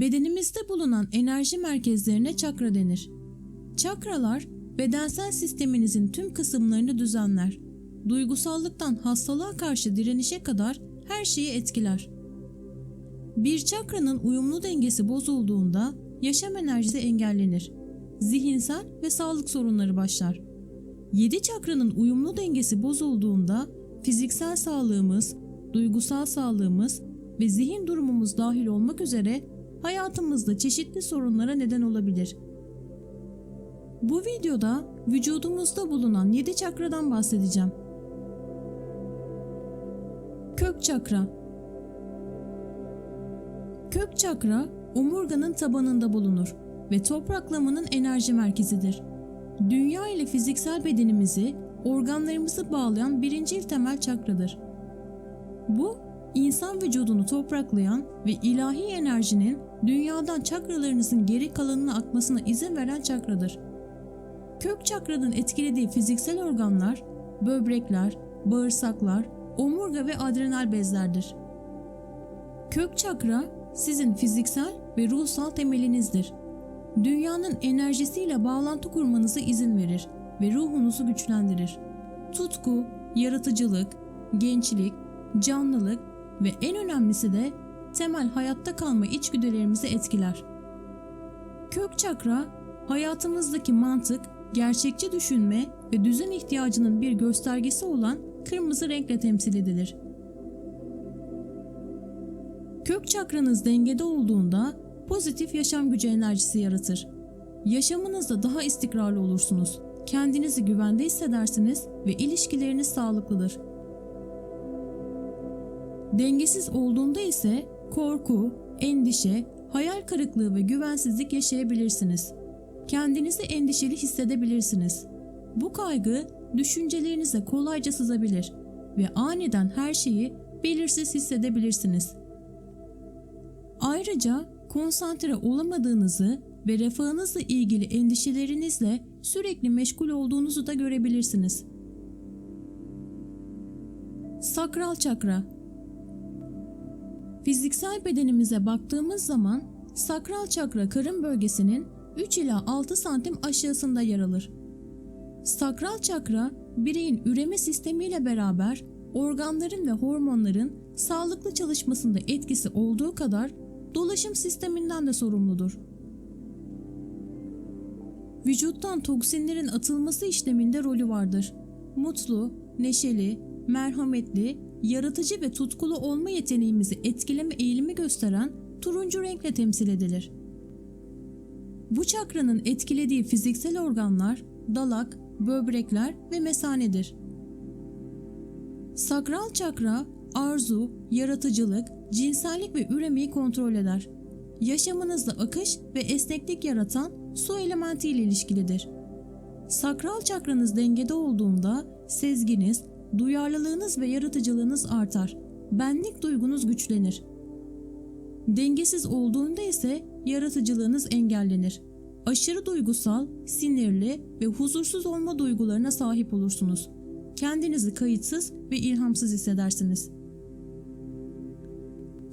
Bedenimizde bulunan enerji merkezlerine çakra denir. Çakralar bedensel sisteminizin tüm kısımlarını düzenler. Duygusallıktan hastalığa karşı direnişe kadar her şeyi etkiler. Bir çakranın uyumlu dengesi bozulduğunda yaşam enerjisi engellenir. Zihinsel ve sağlık sorunları başlar. 7 çakranın uyumlu dengesi bozulduğunda fiziksel sağlığımız, duygusal sağlığımız ve zihin durumumuz dahil olmak üzere hayatımızda çeşitli sorunlara neden olabilir. Bu videoda vücudumuzda bulunan 7 çakradan bahsedeceğim. Kök çakra Kök çakra omurganın tabanında bulunur ve topraklamanın enerji merkezidir. Dünya ile fiziksel bedenimizi, organlarımızı bağlayan birincil temel çakradır. Bu, insan vücudunu topraklayan ve ilahi enerjinin dünyadan çakralarınızın geri kalanına akmasına izin veren çakradır. Kök çakranın etkilediği fiziksel organlar, böbrekler, bağırsaklar, omurga ve adrenal bezlerdir. Kök çakra sizin fiziksel ve ruhsal temelinizdir. Dünyanın enerjisiyle bağlantı kurmanızı izin verir ve ruhunuzu güçlendirir. Tutku, yaratıcılık, gençlik, canlılık ve en önemlisi de temel hayatta kalma içgüdülerimizi etkiler. Kök çakra hayatımızdaki mantık, gerçekçi düşünme ve düzen ihtiyacının bir göstergesi olan kırmızı renkle temsil edilir. Kök çakranız dengede olduğunda pozitif yaşam gücü enerjisi yaratır. Yaşamınızda daha istikrarlı olursunuz. Kendinizi güvende hissedersiniz ve ilişkileriniz sağlıklıdır. Dengesiz olduğunda ise korku, endişe, hayal kırıklığı ve güvensizlik yaşayabilirsiniz. Kendinizi endişeli hissedebilirsiniz. Bu kaygı düşüncelerinize kolayca sızabilir ve aniden her şeyi belirsiz hissedebilirsiniz. Ayrıca konsantre olamadığınızı ve refahınızla ilgili endişelerinizle sürekli meşgul olduğunuzu da görebilirsiniz. Sakral çakra Fiziksel bedenimize baktığımız zaman sakral çakra karın bölgesinin 3 ila 6 santim aşağısında yer alır. Sakral çakra bireyin üreme sistemiyle beraber organların ve hormonların sağlıklı çalışmasında etkisi olduğu kadar dolaşım sisteminden de sorumludur. Vücuttan toksinlerin atılması işleminde rolü vardır. Mutlu, neşeli, merhametli, yaratıcı ve tutkulu olma yeteneğimizi etkileme eğilimi gösteren turuncu renkle temsil edilir. Bu çakranın etkilediği fiziksel organlar dalak, böbrekler ve mesanedir. Sakral çakra arzu, yaratıcılık, cinsellik ve üremeyi kontrol eder. Yaşamınızda akış ve esneklik yaratan su elementi ile ilişkilidir. Sakral çakranız dengede olduğunda sezginiz, duyarlılığınız ve yaratıcılığınız artar. Benlik duygunuz güçlenir. Dengesiz olduğunda ise yaratıcılığınız engellenir. Aşırı duygusal, sinirli ve huzursuz olma duygularına sahip olursunuz. Kendinizi kayıtsız ve ilhamsız hissedersiniz.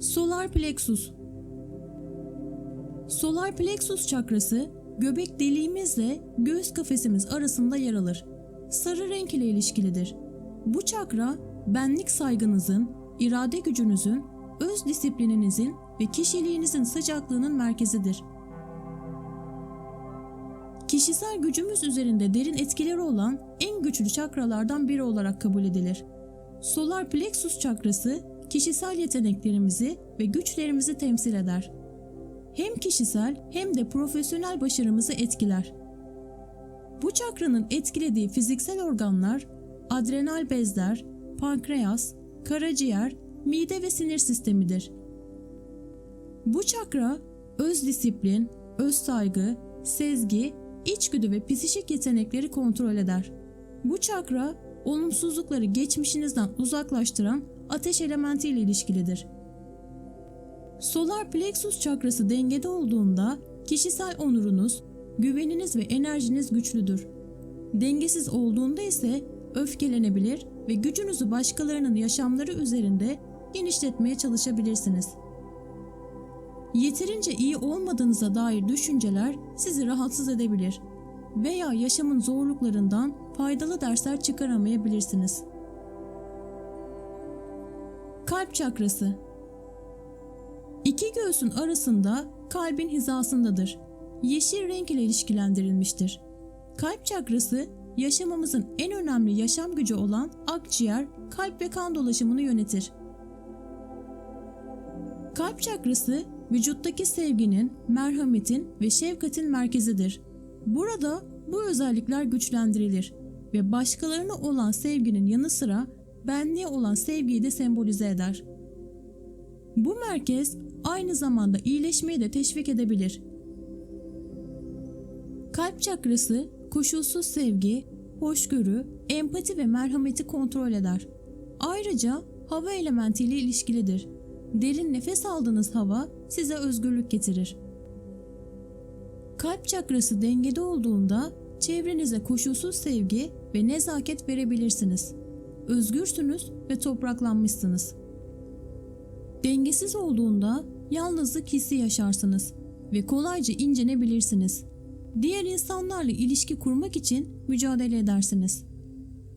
Solar plexus Solar plexus çakrası göbek deliğimizle göğüs kafesimiz arasında yer alır. Sarı renk ile ilişkilidir. Bu çakra benlik saygınızın, irade gücünüzün, öz disiplininizin ve kişiliğinizin sıcaklığının merkezidir. Kişisel gücümüz üzerinde derin etkileri olan en güçlü çakralardan biri olarak kabul edilir. Solar plexus çakrası kişisel yeteneklerimizi ve güçlerimizi temsil eder. Hem kişisel hem de profesyonel başarımızı etkiler. Bu çakranın etkilediği fiziksel organlar adrenal bezler, pankreas, karaciğer, mide ve sinir sistemidir. Bu çakra öz disiplin, öz saygı, sezgi, içgüdü ve psişik yetenekleri kontrol eder. Bu çakra olumsuzlukları geçmişinizden uzaklaştıran ateş elementi ile ilişkilidir. Solar plexus çakrası dengede olduğunda kişisel onurunuz, güveniniz ve enerjiniz güçlüdür. Dengesiz olduğunda ise öfkelenebilir ve gücünüzü başkalarının yaşamları üzerinde genişletmeye çalışabilirsiniz. Yeterince iyi olmadığınıza dair düşünceler sizi rahatsız edebilir veya yaşamın zorluklarından faydalı dersler çıkaramayabilirsiniz. Kalp çakrası İki göğsün arasında kalbin hizasındadır. Yeşil renk ile ilişkilendirilmiştir. Kalp çakrası yaşamımızın en önemli yaşam gücü olan akciğer, kalp ve kan dolaşımını yönetir. Kalp çakrası vücuttaki sevginin, merhametin ve şefkatin merkezidir. Burada bu özellikler güçlendirilir ve başkalarına olan sevginin yanı sıra benliğe olan sevgiyi de sembolize eder. Bu merkez aynı zamanda iyileşmeyi de teşvik edebilir. Kalp çakrası koşulsuz sevgi, hoşgörü, empati ve merhameti kontrol eder. Ayrıca hava elementiyle ilişkilidir. Derin nefes aldığınız hava size özgürlük getirir. Kalp çakrası dengede olduğunda çevrenize koşulsuz sevgi ve nezaket verebilirsiniz. Özgürsünüz ve topraklanmışsınız. Dengesiz olduğunda yalnızlık hissi yaşarsınız ve kolayca incenebilirsiniz. Diğer insanlarla ilişki kurmak için mücadele edersiniz.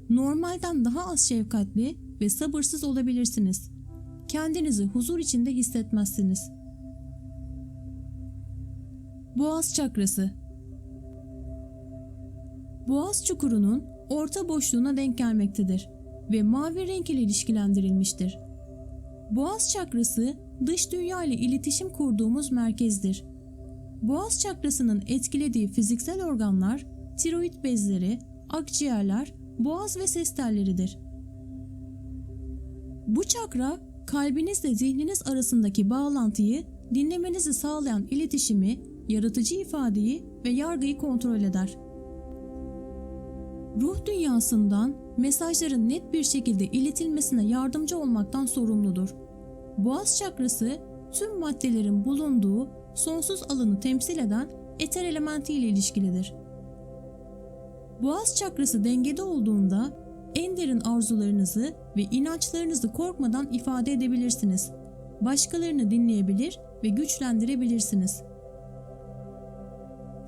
Normalden daha az şefkatli ve sabırsız olabilirsiniz. Kendinizi huzur içinde hissetmezsiniz. Boğaz çakrası Boğaz çukurunun orta boşluğuna denk gelmektedir ve mavi renk ile ilişkilendirilmiştir. Boğaz çakrası dış dünya ile iletişim kurduğumuz merkezdir. Boğaz çakrasının etkilediği fiziksel organlar tiroid bezleri, akciğerler, boğaz ve ses telleridir. Bu çakra kalbinizle zihniniz arasındaki bağlantıyı, dinlemenizi sağlayan iletişimi, yaratıcı ifadeyi ve yargıyı kontrol eder. Ruh dünyasından mesajların net bir şekilde iletilmesine yardımcı olmaktan sorumludur. Boğaz çakrası tüm maddelerin bulunduğu sonsuz alanı temsil eden eter elementi ile ilişkilidir. Boğaz çakrası dengede olduğunda en derin arzularınızı ve inançlarınızı korkmadan ifade edebilirsiniz. Başkalarını dinleyebilir ve güçlendirebilirsiniz.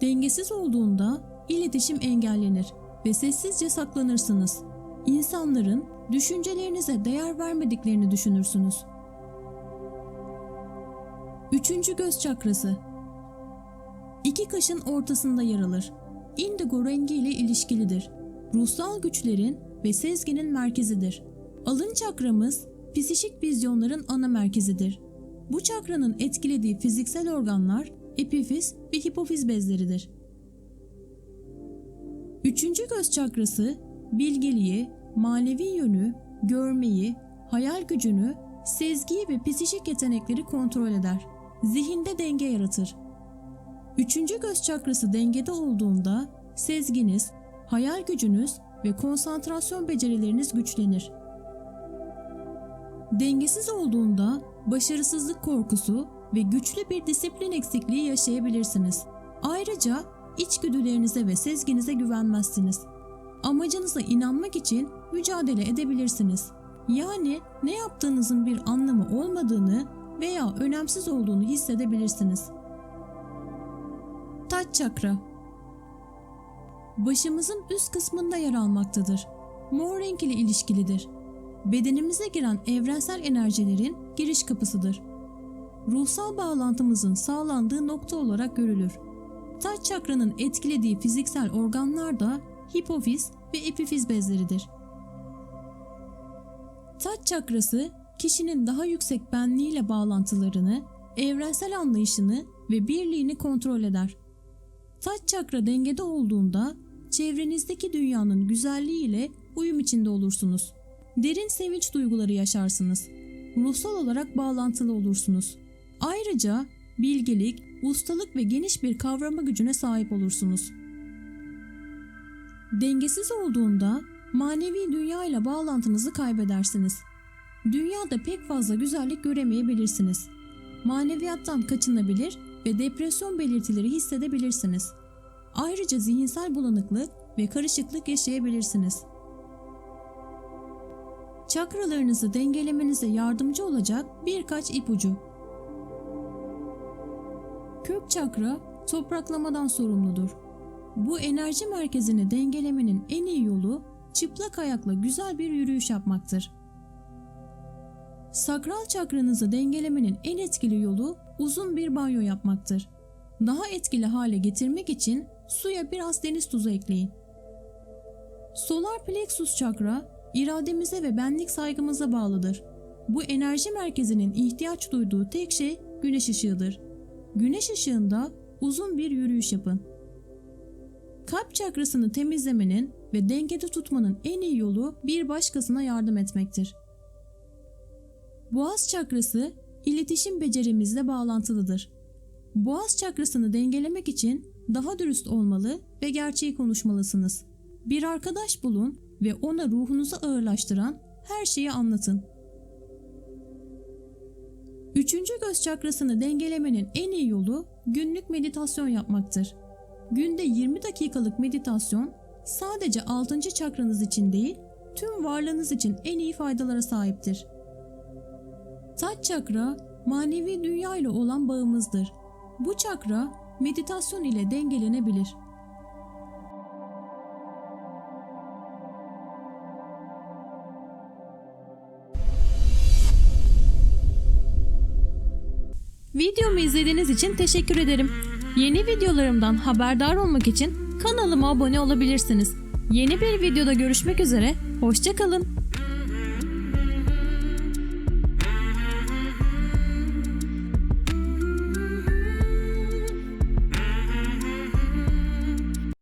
Dengesiz olduğunda iletişim engellenir ve sessizce saklanırsınız. İnsanların düşüncelerinize değer vermediklerini düşünürsünüz. Üçüncü göz çakrası. İki kaşın ortasında yer alır. Indigo rengi ile ilişkilidir. Ruhsal güçlerin ve sezginin merkezidir. Alın çakramız psişik vizyonların ana merkezidir. Bu çakranın etkilediği fiziksel organlar epifiz ve hipofiz bezleridir. Üçüncü göz çakrası bilgeliği, manevi yönü, görmeyi, hayal gücünü, sezgiyi ve psişik yetenekleri kontrol eder. Zihinde denge yaratır. Üçüncü göz çakrası dengede olduğunda sezginiz, hayal gücünüz ve konsantrasyon becerileriniz güçlenir. Dengesiz olduğunda başarısızlık korkusu ve güçlü bir disiplin eksikliği yaşayabilirsiniz. Ayrıca içgüdülerinize ve sezginize güvenmezsiniz. Amacınıza inanmak için mücadele edebilirsiniz. Yani ne yaptığınızın bir anlamı olmadığını veya önemsiz olduğunu hissedebilirsiniz. Taç çakra Başımızın üst kısmında yer almaktadır. Mor renk ile ilişkilidir. Bedenimize giren evrensel enerjilerin giriş kapısıdır. Ruhsal bağlantımızın sağlandığı nokta olarak görülür. Taç çakranın etkilediği fiziksel organlar da hipofiz ve epifiz bezleridir. Taç çakrası kişinin daha yüksek benliğiyle bağlantılarını, evrensel anlayışını ve birliğini kontrol eder. Taç çakra dengede olduğunda çevrenizdeki dünyanın güzelliğiyle uyum içinde olursunuz. Derin sevinç duyguları yaşarsınız. Ruhsal olarak bağlantılı olursunuz. Ayrıca bilgelik, ustalık ve geniş bir kavrama gücüne sahip olursunuz. Dengesiz olduğunda manevi dünya ile bağlantınızı kaybedersiniz. Dünyada pek fazla güzellik göremeyebilirsiniz. Maneviyattan kaçınabilir ve depresyon belirtileri hissedebilirsiniz. Ayrıca zihinsel bulanıklık ve karışıklık yaşayabilirsiniz. Çakralarınızı dengelemenize yardımcı olacak birkaç ipucu. çakra topraklamadan sorumludur. Bu enerji merkezini dengelemenin en iyi yolu çıplak ayakla güzel bir yürüyüş yapmaktır. Sakral çakranızı dengelemenin en etkili yolu uzun bir banyo yapmaktır. Daha etkili hale getirmek için suya biraz deniz tuzu ekleyin. Solar plexus çakra irademize ve benlik saygımıza bağlıdır. Bu enerji merkezinin ihtiyaç duyduğu tek şey güneş ışığıdır. Güneş ışığında uzun bir yürüyüş yapın. Kalp çakrasını temizlemenin ve dengede tutmanın en iyi yolu bir başkasına yardım etmektir. Boğaz çakrası iletişim becerimizle bağlantılıdır. Boğaz çakrasını dengelemek için daha dürüst olmalı ve gerçeği konuşmalısınız. Bir arkadaş bulun ve ona ruhunuzu ağırlaştıran her şeyi anlatın. Üçüncü göz çakrasını dengelemenin en iyi yolu günlük meditasyon yapmaktır. Günde 20 dakikalık meditasyon sadece 6. çakranız için değil, tüm varlığınız için en iyi faydalara sahiptir. Taç çakra manevi dünya ile olan bağımızdır. Bu çakra meditasyon ile dengelenebilir. Videomu izlediğiniz için teşekkür ederim. Yeni videolarımdan haberdar olmak için kanalıma abone olabilirsiniz. Yeni bir videoda görüşmek üzere, hoşçakalın.